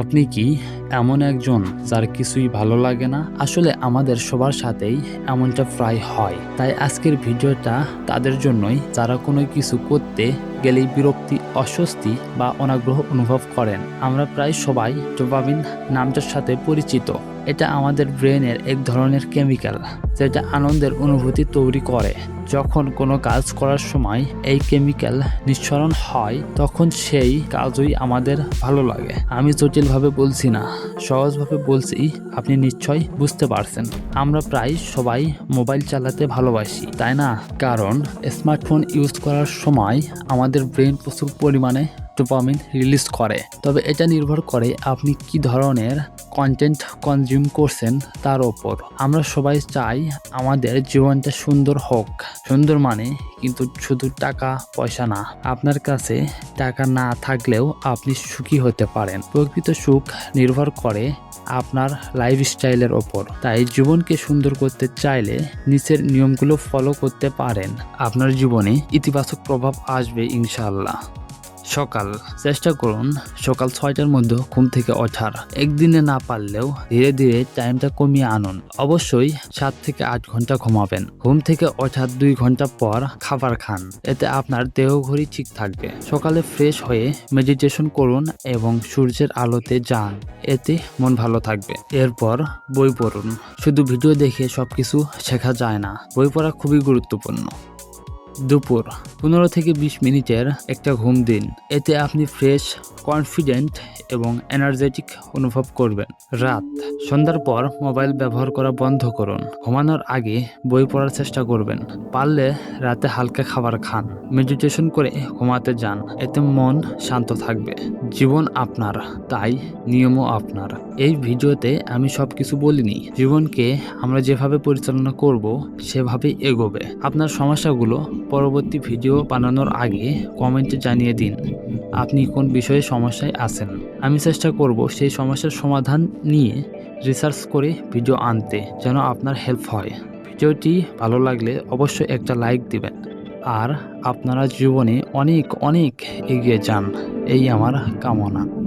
আপনি কি এমন একজন যার কিছুই ভালো লাগে না? আসলে আমাদের সবার সাথেই এমনটা প্রায় হয়। তাই আজকের ভিডিওটা তাদের জন্যই যারা কোনো কিছু করতে গেলেই বিরক্তি, অস্বস্তি বা অনাগ্রহ অনুভব করেন, আমরা প্রায় সবাই ডোপামিন নামটার সাথে পরিচিত। এটা আমাদের ব্রেনের এক ধরনের কেমিক্যাল যেটা আনন্দের অনুভূতি তৈরি করে। যখন কোনো কাজ করার সময় এই কেমিক্যাল নিঃসরণ হয়, তখন সেই কাজই আমাদের ভালো লাগে। আমি জটিলভাবে বলছি না, সহজভাবে বলছি, আপনি নিশ্চয় বুঝতে পারছেন। আমরা প্রায় সবাই মোবাইল চালাতে ভালোবাসি, তাই না? কারণ স্মার্টফোন ইউজ করার সময় আমাদের ব্রেন প্রচুর পরিমাণে ডোপামিন রিলিজ করে। তবে এটা নির্ভর করে আপনি কি ধরনের কন্টেন্ট কনজিউম করছেন তার ওপর। আমরা সবাই চাই আমাদের জীবনটা সুন্দর হোক। সুন্দর মানে কিন্তু শুধু টাকা, পয়সা না, আপনার কাছে টাকা না থাকলেও আপনি সুখী হতে পারেন। প্রকৃত সুখ নির্ভর করে আপনার লাইফস্টাইলের ওপর। তাই জীবনকে সুন্দর করতে চাইলে নিচের নিয়মগুলো ফলো করতে পারেন। আপনার জীবনে ইতিবাচক প্রভাব আসবে ইনশাআল্লাহ। সকাল। চেষ্টা করুন সকাল ছয়টার মধ্যে ঘুম থেকে ওঠার। একদিনে না পারলেও ধীরে ধীরে টাইমটা কমিয়ে আনুন। অবশ্যই সাত থেকে আট ঘণ্টা ঘুমাবেন। ঘুম থেকে ওঠার দুই ঘণ্টা পর খাবার খান। এতে আপনার দেহ ঘড়ি ঠিক থাকবে। সকালে ফ্রেশ হয়ে মেডিটেশন করুন এবং সূর্যের আলোতে যান। এতে মন ভালো থাকবে। এরপর বই পড়ুন। শুধু ভিডিও দেখে সবকিছু শেখা যায় না। বই পড়া খুবই গুরুত্বপূর্ণ। দুপুর পনেরো থেকে বিশ মিনিটের একটা ঘুম দিন। এতে আপনি ফ্রেশ কনফিডেন্ট এবং এনার্জেটিক অনুভব করবেন। রাত, সন্ধ্যার পর মোবাইল ব্যবহার করা বন্ধ করুন। ঘুমানোর আগে বই পড়ার চেষ্টা করবেন। পারলে রাতে হালকা খাবার খান। মেডিটেশন করে ঘুমাতে যান। এতে মন শান্ত থাকবে। জীবন আপনার, তাই নিয়মও আপনার। এই ভিডিওতে আমি সব কিছু বলিনি। জীবনকে আমরা যেভাবে পরিচালনা করব, সেভাবেই এগোবে। আপনার সমস্যাগুলো পরবর্তী ভিডিও বানানোর আগে কমেন্টে জানিয়ে দিন, আপনি কোন বিষয়ে সমস্যায় আছেন। আমি চেষ্টা করব সেই সমস্যার সমাধান নিয়ে রিসার্চ করে ভিডিও আনতে যেন আপনার হেল্প হয়। ভিডিওটি ভালো লাগলে অবশ্যই একটা লাইক দিবেন। আর আপনারা জীবনে অনেক অনেক এগিয়ে যান। এই আমার কামনা।